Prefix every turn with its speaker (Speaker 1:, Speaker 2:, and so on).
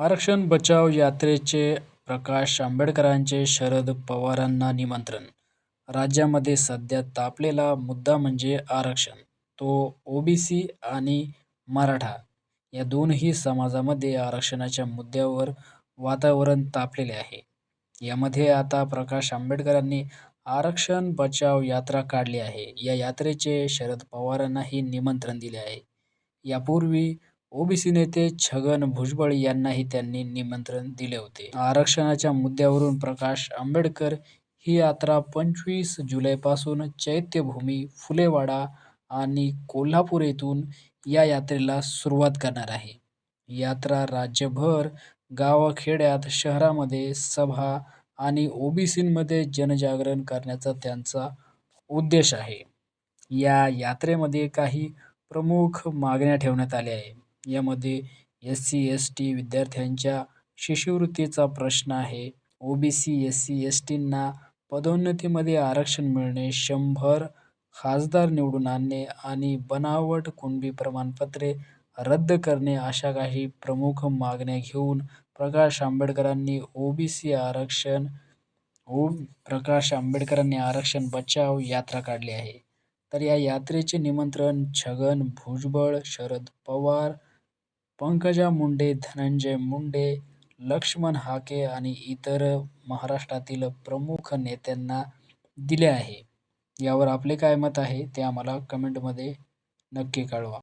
Speaker 1: आरक्षण बचाव यात्रेचे प्रकाश आंबेडकरांचे शरद पवारांना निमंत्रण राज्यामध्ये सध्या तापलेला मुद्दा म्हणजे आरक्षण. तो ओबीसी आणि मराठा या दोनही समाजामध्ये आरक्षणाच्या मुद्द्यावर वातावरण तापलेले आहे. यामध्ये आता प्रकाश आंबेडकरांनी आरक्षण बचाव यात्रा काढली आहे. या यात्रेचे शरद पवारांनाही निमंत्रण दिले आहे. यापूर्वी ओबीसी नेते छगन भुजबळ यांनाही त्यांनी निमंत्रण दिले होते. आरक्षणाच्या मुद्द्यावरून प्रकाश आंबेडकर ही यात्रा पंचवीस जुलैपासून चैत्यभूमी, फुलेवाडा आणि कोल्हापूर येथून या यात्रेला सुरुवात करणार आहे. यात्रा राज्यभर गावाखेड्यात, शहरामध्ये सभा आणि ओबीसींमध्ये जनजागरण करण्याचा त्यांचा उद्देश आहे. या यात्रेमध्ये काही प्रमुख मागण्या ठेवण्यात आल्या आहे. यामध्ये एस सी एस टी विद्यार्थ्यांच्या शिष्यवृत्तीचा प्रश्न आहे. O B C S C S टींना पदोन्नतीमध्ये आरक्षण मिळणे, शंभर खासदार निवडून आणणे आणि बनावट कुणबी प्रमाणपत्रे रद्द करणे अशा काही प्रमुख मागण्या घेऊन प्रकाश आंबेडकरांनी ओबीसी आरक्षण ओ प्रकाश आंबेडकरांनी आरक्षण बचाव यात्रा काढली आहे. तर या यात्रेचे निमंत्रण छगन भुजबळ, शरद पवार, पंकजा मुंडे, धनंजय मुंडे, लक्ष्मण हाके आणि इतर महाराष्ट्रातील प्रमुख नेत्यांना दिले आहे. यावर आपले काय मत आहे ते आम्हाला कमेंटमध्ये नक्की कळवा.